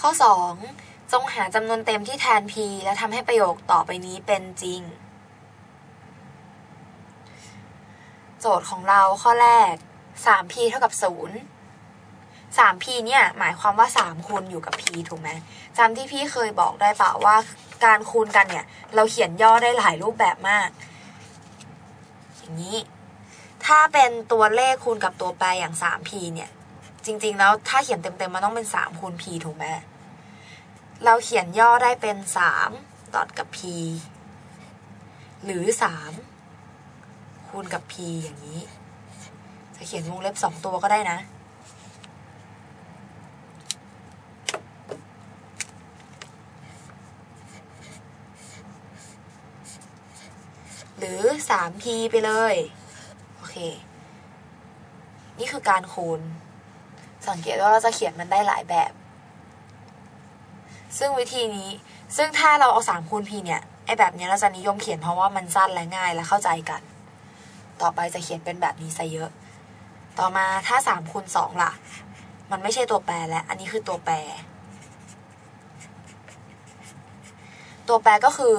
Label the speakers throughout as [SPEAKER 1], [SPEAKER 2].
[SPEAKER 1] ข้อ 2 จงหาจำนวนเต็มที่แทน p และทำให้ประโยคต่อไปนี้เป็นจริง โจทย์ของเราข้อแรก 3p เท่ากับ 0 3p เนี่ยหมายความว่า 3 คูณอยู่กับ p ถูกไหมจำที่พี่เคยบอกได้เปล่าว่าการคูณกันเนี่ย เราเขียนย่อได้หลายรูปแบบมาก อย่างนี้ ถ้าเป็นตัวเลขคูณกับตัวแปรอย่าง 3p เนี่ย จริง ๆ แล้วถ้าเขียนเต็มๆมันต้องเป็น3คูณ p ถูกไหมเราเขียนย่อได้เป็น3ดอทกับ p หรือ 3 คูณกับ p อย่างนี้ จะเขียนวงเล็บ 2 ตัวก็ได้นะ หรือ 3p ไปเลย โอเค นี่คือการคูณ สังเกตว่าเราจะเขียนมันได้หลายแบบ ซึ่งวิธีนี้ ซึ่งถ้าเราเอา3คูณ p เนี่ย ไอแบบนี้เราจะนิยมเขียนเพราะว่ามันสั้นและง่ายและเข้าใจกัน ต่อไปจะเขียนเป็นแบบนี้ซะเยอะ ต่อมาถ้า3คูณ2ล่ะ มันไม่ใช่ตัวแปรแล้ว อันนี้คือตัวแปร ตัวแปรก็คือ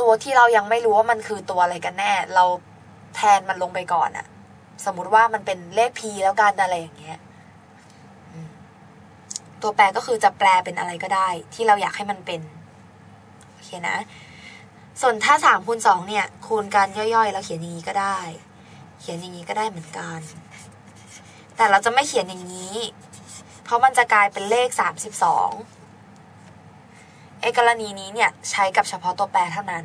[SPEAKER 1] ตัวที่เรายังไม่รู้ว่ามันคือตัวอะไรกันแน่ เราแทนมันลงไปก่อนอะสมมุติว่ามันเป็นเลข p แล้วกันอะไรอย่างเงี้ย ตัวแปรก็คือจะแปลเป็นอะไรก็ได้ ที่เราอยากให้มันเป็น โอเคนะ ส่วนถ้าสามคูณสองเนี่ย คูณกันย่อยๆ เราเขียนอย่างนี้ก็ได้ เขียนอย่างนี้ก็ได้เหมือนกัน แต่เราจะไม่เขียนอย่างนี้ เพราะมันจะกลายเป็นเลขสามสิบสองไอ้กรณีนี้เนี่ยใช้กับเฉพาะตัวแปรเท่านั้น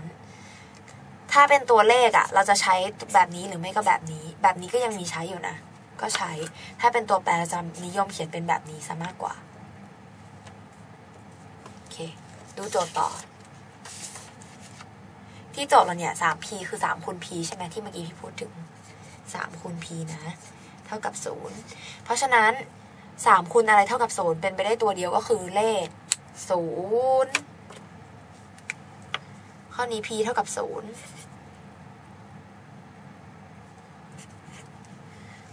[SPEAKER 1] ถ้าเป็นตัวเลขอะเราจะใช้แบบนี้หรือไม่ก็แบบนี้ แบบนี้ก็ยังมีใช้อยู่นะ ก็ใช้ ถ้าเป็นตัวแปรเราจะนิยมเขียนเป็นแบบนี้ซะมากกว่า โอเค ดูโจทย์ต่อ ที่โจทย์เราเนี่ย 3p คือ3คูณ p ใช่ไหมที่เมื่อกี้พี่พูดถึง3คูณ p นะ เท่ากับ0เพราะฉะนั้น3คูณอะไรเท่ากับ0เป็นไปได้ตัวเดียวก็คือเลข0ข้อนี้ p เท่ากับ0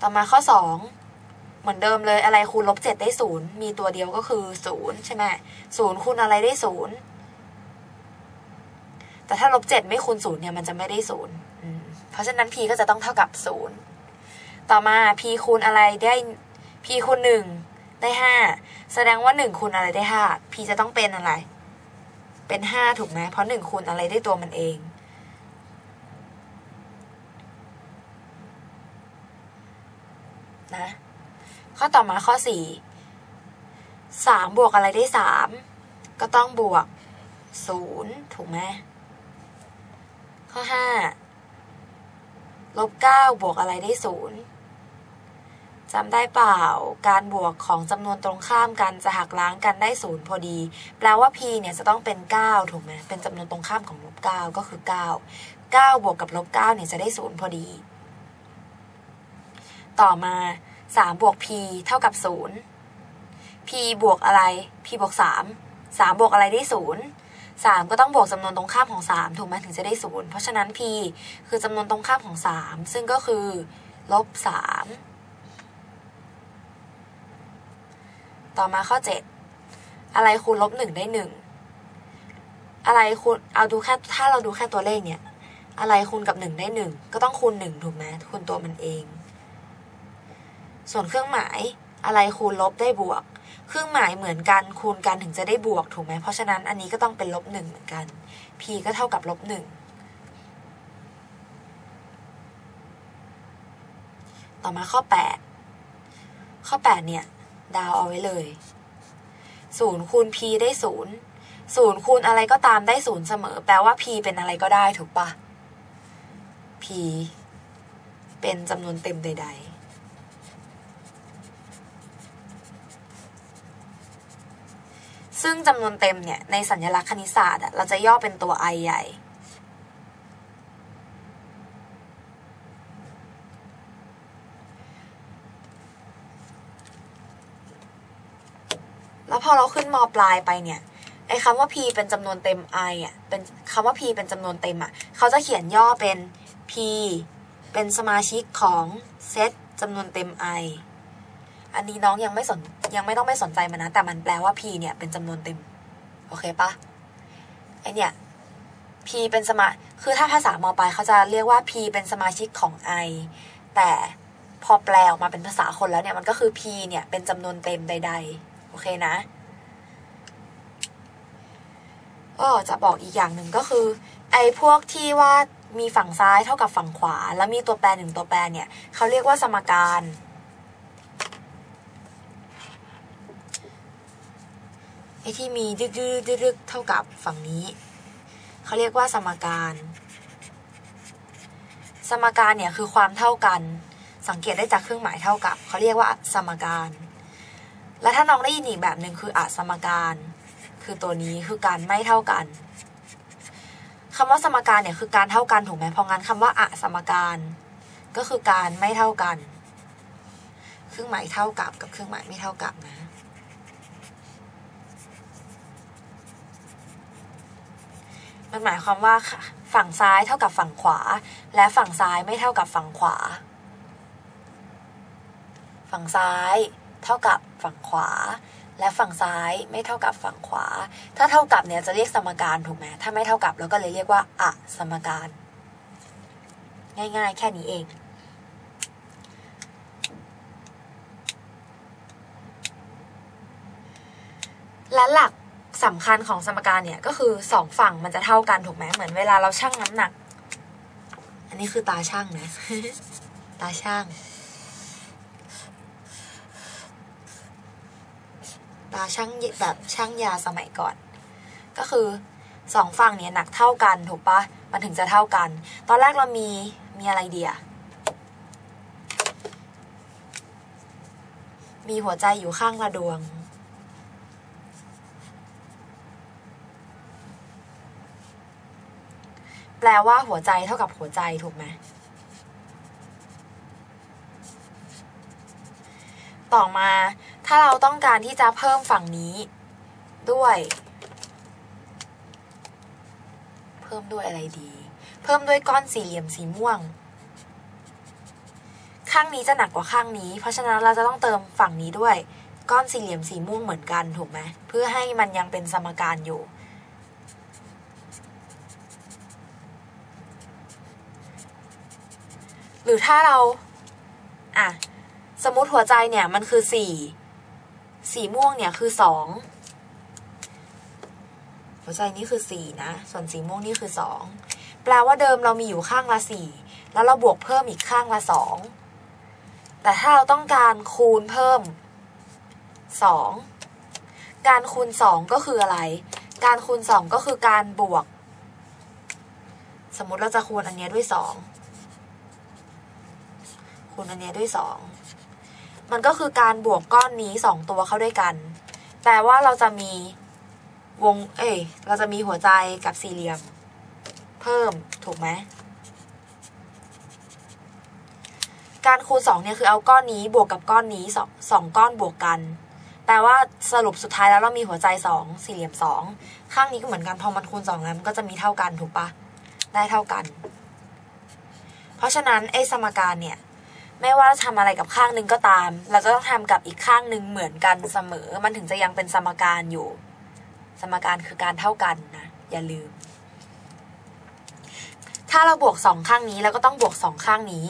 [SPEAKER 1] ต่อมาข้อ2 เหมือนเดิมเลยอะไรคูณลบ7ได้0มีตัวเดียวก็คือ0ใช่ไหม0คูณอะไรได้0แต่ถ้าลบ7ไม่คูณ0เนี่ยมันจะไม่ได้0เพราะฉะนั้น p ก็จะต้องเท่ากับ0ต่อมา p คูณอะไรได้ p คูณ1ได้5แสดงว่า1คูณอะไรได้5 p จะต้องเป็นอะไร เป็น5ถูกไหมเพราะ1คูณอะไรได้ตัวมันเองนะ ข้อต่อมาข้อ4 3บวกอะไรได้3ก็ต้องบวก0ถูกไหมข้อ5ลบ9บวกอะไรได้0จำได้เปล่าการบวกของจำนวนตรงข้ามกันจะหักล้างกันได้0พอดี แปลว่า p เนี่ยจะต้องเป็น 9 ถูกไหมเป็นจำนวนตรงข้ามของลบ9ก็คือ 9 9 บวกกับลบ9เนี่ยจะได้0พอดี ต่อมา 3บวก p เท่ากับ 0 p บวกอะไร p บวก 3 3 บวกอะไรได้ 0 3 ก็ต้องบวกจำนวนตรงข้ามของ 3 ถูกไหมถึงจะได้ 0 เพราะฉะนั้น p คือจำนวนตรงข้ามของ 3 ซึ่งก็คือลบ 3 ต่อมาข้อ 7 อะไรคูณลบ 1 ได้ 1 อะไรคูณเอาดูแค่ถ้าเราดูแค่ตัวเลขเนี่ย อะไรคูณกับ 1 ได้ 1 ก็ต้องคูณ 1 ถูกไหมคูณตัวมันเอง ส่วนเครื่องหมายอะไรคูณลบได้บวก เครื่องหมายเหมือนกันคูณกันถึงจะได้บวกถูกไหมเพราะฉะนั้นอันนี้ก็ต้องเป็นลบหนึ่งเหมือนกัน p ก็เท่ากับลบหนึ่งต่อมาข้อ 8 ข้อ 8 เนี่ย ดาวเอาไว้เลยศูนย์คูณ p ได้ศูนย์ศูนย์คูณอะไรก็ตามได้ศูนย์เสมอ แปลว่า p เป็นอะไรก็ได้ถูกปะ p เป็นจำนวนเต็มใด ๆ ซึ่งจำนวนเต็มเนี่ยในสัญลักษณ์คณิตศาสตร์เราจะย่อเป็นตัว i ใหญ่ แล้วพอเราขึ้นมปลายไปเนี่ยไอ้คำว่า p เป็นจำนวนเต็ม i อะเป็นคำว่า p เป็นจำนวนเต็มอะเขาจะเขียนย่อเป็น p เป็นสมาชิกของเซตจำนวนเต็ม i อันนี้น้องยังไม่สน ยังไม่ต้องไม่สนใจมันนะ แต่มันแปลว่า p เนี่ยเป็นจำนวนเต็ม โอเคปะไอเนี่ย p เป็นสมาคือถ้าภาษามอปลายเขาจะเรียกว่า p เป็นสมาชิกของ i แต่พอแปลออกมาเป็นภาษาคนแล้วเนี่ยมันก็คือ p เนี่ยเป็นจำนวนเต็มใด ๆ โอเคนะก็จะบอกอีกอย่างหนึ่งก็คือ ไอ้พวกที่ว่ามีฝั่งซ้ายเท่ากับฝั่งขวา แล้วมีตัวแปรหนึ่งตัวแปรเนี่ยเขาเรียกว่าสมการ ไอ้ที่มีดึกดึกดึกดึกเท่ากับฝั่งนี้ เขาเรียกว่าสมการ สมการเนี่ยคือความเท่ากัน สังเกตได้จากเครื่องหมายเท่ากับ เขาเรียกว่าสมการ และถ้าน้องได้ยินอีกแบบหนึ่งคืออสมการ คือตัวนี้คือการไม่เท่ากันคำว่าสมการเนี่ยคือการเท่ากันถูกไหมพองั้นคำว่าอะสมการ ก็คือการไม่เท่ากัน เครื่องหมายเท่ากับกับเครื่องหมายไม่เท่ากับนะ มันหมายความว่าฝั่งซ้ายเท่ากับฝั่งขวา และฝั่งซ้ายไม่เท่ากับฝั่งขวา ฝั่งซ้ายเท่ากับฝั่งขวา และฝั่งซ้ายไม่เท่ากับฝั่งขวา ถ้าเท่ากับเนี่ยจะเรียกสมการถูกไหมถ้าไม่เท่ากับเราก็เลยเรียกว่าอะสมการ ง่ายๆ แค่นี้เองและหลัก สำคัญของสมการเนี่ยก็คือสองฝั่งมันจะเท่ากันถูกไหมเหมือนเวลาเราชั่งน้ำหนัก อันนี้คือตาช่างนะ ตาช่าง ตาช่างแบบช่างยาสมัยก่อน ก็คือสองฝั่งเนี่ยหนักเท่ากันถูกปะมันถึงจะเท่ากัน ตอนแรกเรามีมีอะไรเดียมีหัวใจอยู่ข้างละดวง แปลว่าหัวใจเท่ากับหัวใจถูกไหมต่อมาถ้าเราต้องการที่จะเพิ่มฝั่งนี้ ด้วย เพิ่มด้วยอะไรดี เพิ่มด้วยก้อนสี่เหลี่ยมสีม่วง ข้างนี้จะหนักกว่าข้างนี้ เพราะฉะนั้นเราจะต้องเติมฝั่งนี้ด้วย ก้อนสี่เหลี่ยมสีม่วงเหมือนกันถูกไหมเพื่อให้มันยังเป็นสมการอยู่ หรือถ้าเราอะสมมติหัวใจเนี่ยมันคือสี่สีม่วงเนี่ยคือสองหัวใจนี้คือสี่นะ ส่วนสีม่วงนี่คือสองแปลว่าเดิมเรามีอยู่ข้างละสี่แล้วเราบวกเพิ่มอีกข้างละสองแต่ถ้าเราต้องการคูณเพิ่มสองการคูณสองก็คืออะไร การคูณสองก็คือการบวก สมมติเราจะคูณอันนี้ด้วยสอง คูณอันนี้ด้วยสองมันก็คือการบวกก้อนนี้สองตัวเข้าด้วยกัน แปลว่าเราจะมีวง เอ้ย เราจะมีหัวใจกับสี่เหลี่ยม เพิ่มถูกไหม การคูณสองเนี่ยคือเอาก้อนนี้บวกกับก้อนนี้สองสองก้อนบวกกัน แปลว่าสรุปสุดท้ายแล้วเรามีหัวใจสองสี่เหลี่ยมสองข้างนี้ก็เหมือนกัน พอมันคูณสองแล้วมันก็จะมีเท่ากันถูกปะได้เท่ากัน เพราะฉะนั้นไอ้สมการเนี่ย ไม่ว่าทำอะไรกับข้างหนึ่งก็ตาม เราจะต้องทำกับอีกข้างหนึ่งเหมือนกันเสมอ มันถึงจะยังเป็นสมการอยู่ สมการคือการเท่ากันนะ อย่าลืม ถ้าเราบวกสองข้างนี้แล้วก็ต้องบวกสองข้างนี้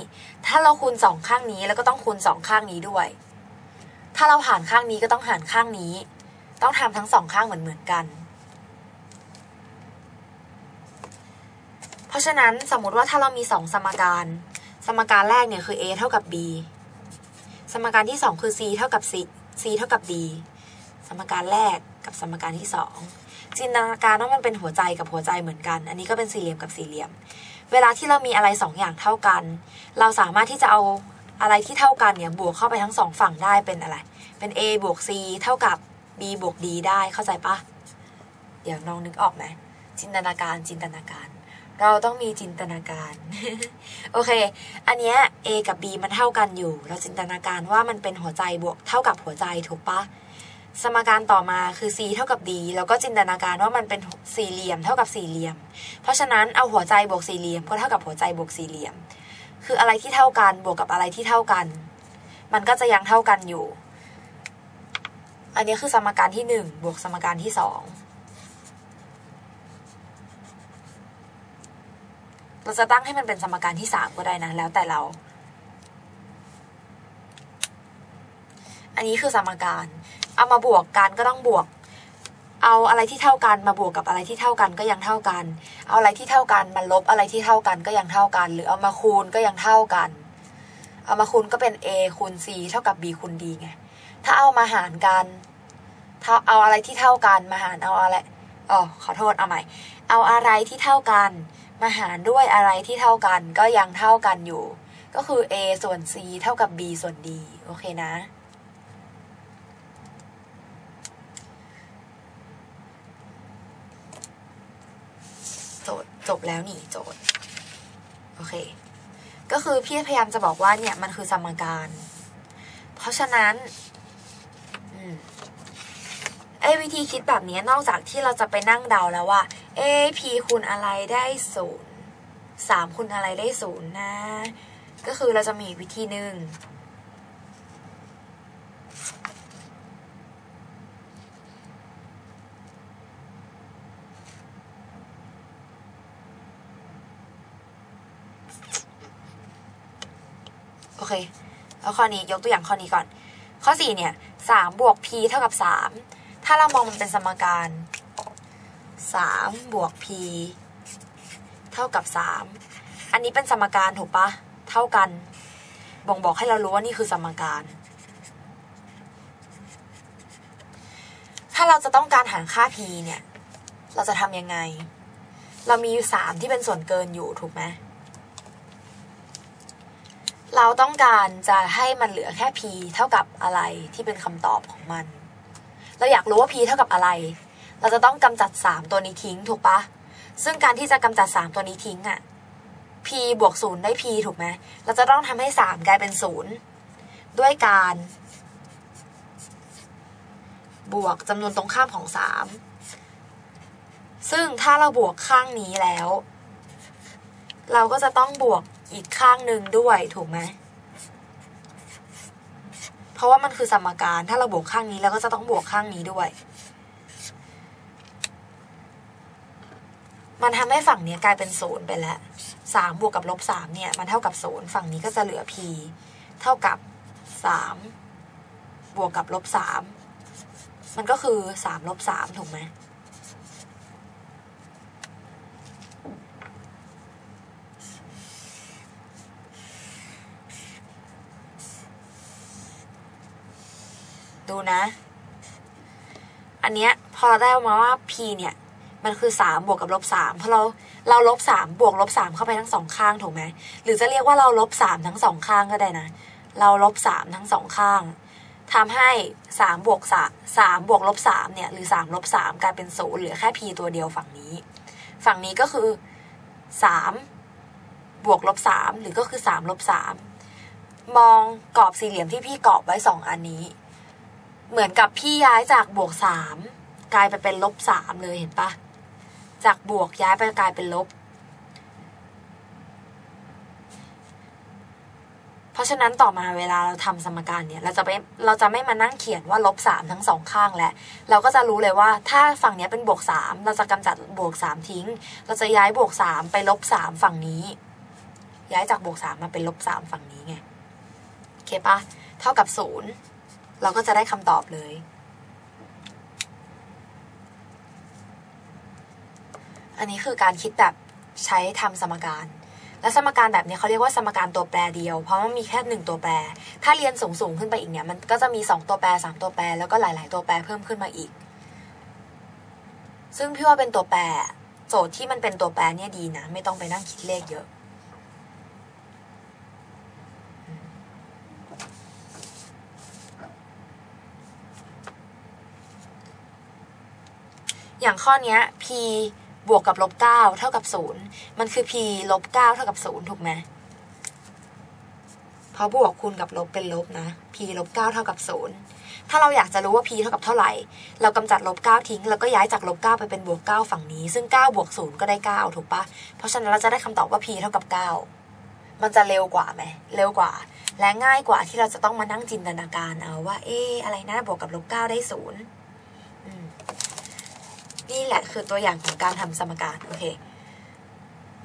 [SPEAKER 1] ถ้าเราคูณสองข้างนี้แล้วก็ต้องคูณสองข้างนี้ด้วย ถ้าเราหารข้างนี้ก็ต้องหารข้างนี้ ต้องทำทั้งสองข้างเหมือนเหมือนกัน เพราะฉะนั้นสมมติว่าถ้าเรามีสองสมการ สมการแรกเนี่ยคือ a เท่ากับ b สมการที่ 2 คือ c เท่ากับ c c เท่ากับ d สมการแรกกับสมการที่ 2 จินตนาการว่ามันเป็นหัวใจกับหัวใจเหมือนกัน อันนี้ก็เป็นสี่เหลี่ยมกับสี่เหลี่ยม เวลาที่เรามีอะไร 2ออย่างเท่ากัน เราสามารถที่จะเอาอะไรที่เท่ากันเนี่ยบวกเข้าไปทั้งสองฝั่งได้เป็นอะไร เป็น a บวก c เท่ากับ b บวก d ได้เข้าใจปะเดี๋ยวน้องนึกออกไหมจินตนาการจินตนาการ เราต้องมีจินตนาการ โอเค อันเนี้ย A กับ B มันเท่ากันอยู่ เราจินตนาการว่ามันเป็นหัวใจบวกเท่ากับหัวใจถูกปะสมการต่อมาคือ c เท่ากับ d แล้วก็จินตนาการว่ามันเป็นสี่เหลี่ยมเท่ากับสี่เหลี่ยม เพราะฉะนั้นเอาหัวใจบวกสี่เหลี่ยมก็เท่ากับหัวใจบวกสี่เหลี่ยม คืออะไรที่เท่ากันบวกกับอะไรที่เท่ากัน มันก็จะยังเท่ากันอยู่ อันนี้คือสมการที่1บวกสมการที่2 เราจะตั้งให้มันเป็นสมการที่สามก็ได้นะ แล้วแต่เรา อันนี้คือสมการ เอามาบวกกันก็ต้องบวก เอาอะไรที่เท่ากันมาบวกกับอะไรที่เท่ากันก็ยังเท่ากัน เอาอะไรที่เท่ากันมาลบอะไรที่เท่ากันก็ยังเท่ากัน หรือเอามาคูณก็ยังเท่ากัน เอามาคูณก็เป็น a คูณ c เท่ากับ b คูณ d ไง ถ้าเอามาหารกันถ้าเอาอะไรที่เท่ากันมาหารเอาอะไรอ๋อขอโทษเอาใหม่ เอาอะไรที่เท่ากัน มาหารด้วยอะไรที่เท่ากันก็ยังเท่ากันอยู่ ก็คือ a ส่วน c เท่ากับ b ส่วน d โอเคนะ โจทย์จบแล้วนี่โจทย์ โอเค ก็คือพี่พยายามจะบอกว่าเนี่ยมันคือสมการ เพราะฉะนั้นอไอ้วิธีคิดแบบนี้นอกจากที่เราจะไปนั่งเดาแล้วว่า AP คูณอะไรได้ศูนย์สามคูณอะไรได้ศูนย์นะ ก็คือเราจะมีวิธีหนึ่งโอเค เอาข้อนี้ยกตัวอย่างข้อนี้ก่อน ข้อ 4 เนี่ย3บวก p เท่ากับ 3 ถ้าเรามองมันเป็นสมการ 3บวก p เท่ากับ 3 อันนี้เป็นสมการถูกปะ เท่ากัน บ่งบอกให้เรารู้ว่านี่คือสมการ ถ้าเราจะต้องการหารค่า p เนี่ย เราจะทำยังไง เรามีอยู่ 3 ที่เป็นส่วนเกินอยู่ถูกไหม เราต้องการจะให้มันเหลือแค่ p เท่ากับอะไรที่เป็นคำตอบของมัน เราอยากรู้ว่า p เท่ากับอะไร เราจะต้องกำจัด 3 ตัวนี้ทิ้งถูกปะซึ่งการที่จะกำจัด 3 ตัวนี้ทิ้งอะ p บวก0ได้ p ถูกไหมเราจะต้องทำให้ 3 กลายเป็น 0 ด้วยการ บวกจำนวนตรงข้ามของ 3 ซึ่งถ้าเราบวกข้างนี้แล้ว เราก็จะต้องบวกอีกข้างหนึ่งด้วยถูกไหมเพราะว่ามันคือสมการ ถ้าเราบวกข้างนี้เราก็จะต้องบวกข้างนี้ด้วย มันทำให้ฝั่งนี้กลายเป็นศูนย์ไปแล้วสามบวกกับลบสามเนี่ย มันเท่ากับศูนย์ฝั่งนี้ก็จะเหลือ p เท่ากับสามบวกกับลบสามมันก็คือสามลบสามถูกไหมดูนะ อันเนี้ยพอได้มาว่า p เนี่ย มันคือสามบวกกับลบสามเพราะเราเราลบสามบวกลบสามเข้าไปทั้งสองข้างถูกไหมหรือจะเรียกว่าเราลบสามทั้งสองข้างก็ได้นะ เราลบสามทั้งสองข้างทำให้สามบวกสามสามบวกลบสามเนี่ยหรือสามลบสามกลายเป็นศูนย์เหลือแค่ p ตัวเดียวฝั่งนี้ ฝั่งนี้ก็คือสามบวกลบสามหรือก็คือสามลบสามมองกรอบสี่เหลี่ยมที่พี่กรอบไว้สองอันนี้ เหมือนกับพี่ย้ายจากบวกสามกลายไปเป็นลบสามเลยเห็นปะ จากบวกย้ายไปกลายเป็นลบ เพราะฉะนั้นต่อมาเวลาเราทำสมการเนี่ย เราจะไม่เราจะไม่มานั่งเขียนว่าลบสามทั้งสองข้างแล้วเราก็จะรู้เลยว่า ถ้าฝั่งนี้เป็นบวกสามเราจะกำจัดบวกสามทิ้ง เราจะย้ายบวกสามไปลบสามฝั่งนี้ ย้ายจากบวกสามมาเป็นลบสามฝั่งนี้ไงโอเคปะเท่ากับศูนย์เราก็จะได้คำตอบเลย อันนี้คือการคิดแบบใช้ทำสมการ และสมการแบบนี้เขาเรียกว่าสมการตัวแปรเดียว เพราะมันมีแค่หนึ่งตัวแปร ถ้าเรียนสูงสูงขึ้นไปอีกเนี่ย มันก็จะมีสองตัวแปรสามตัวแปร แล้วก็หลาย ๆ ตัวแปรเพิ่มขึ้นมาอีก ซึ่งพี่ว่าเป็นตัวแปร โจทย์ที่มันเป็นตัวแปรเนี่ยดีนะ ไม่ต้องไปนั่งคิดเลขเยอะอย่างข้อนี้ p บวกกับลบเก้าเท่ากับศูนย์มันคือ p ลบเก้าเท่ากับศูนย์ถูกไหมเพราะบวกคูณกับลบเป็นลบนะ p ลบเก้าเท่ากับศูนย์ถ้าเราอยากจะรู้ว่า p เท่ากับเท่าไหร่ เรากำจัดลบเก้าทิ้ง แล้วก็ย้ายจากลบเก้าไปเป็นบวกเก้าฝั่งนี้ ซึ่งเก้าบวกศูนย์ก็ได้เก้าถูกปะเพราะฉะนั้นเราจะได้คำตอบว่า p เท่ากับเก้ามันจะเร็วกว่าไหมเร็วกว่า และง่ายกว่าที่เราจะต้องมานั่งจินตนาการเอาว่า เอ๊อะไรนะบวกกับลบเก้าได้ศูนย์ นี่แหละคือตัวอย่างของการทำสมการ โอเค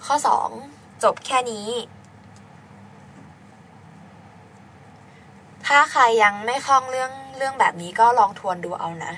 [SPEAKER 1] ข้อสองจบแค่นี้ ถ้าใครยังไม่คล่องเรื่องเรื่องแบบนี้ก็ลองทวนดูเอานะ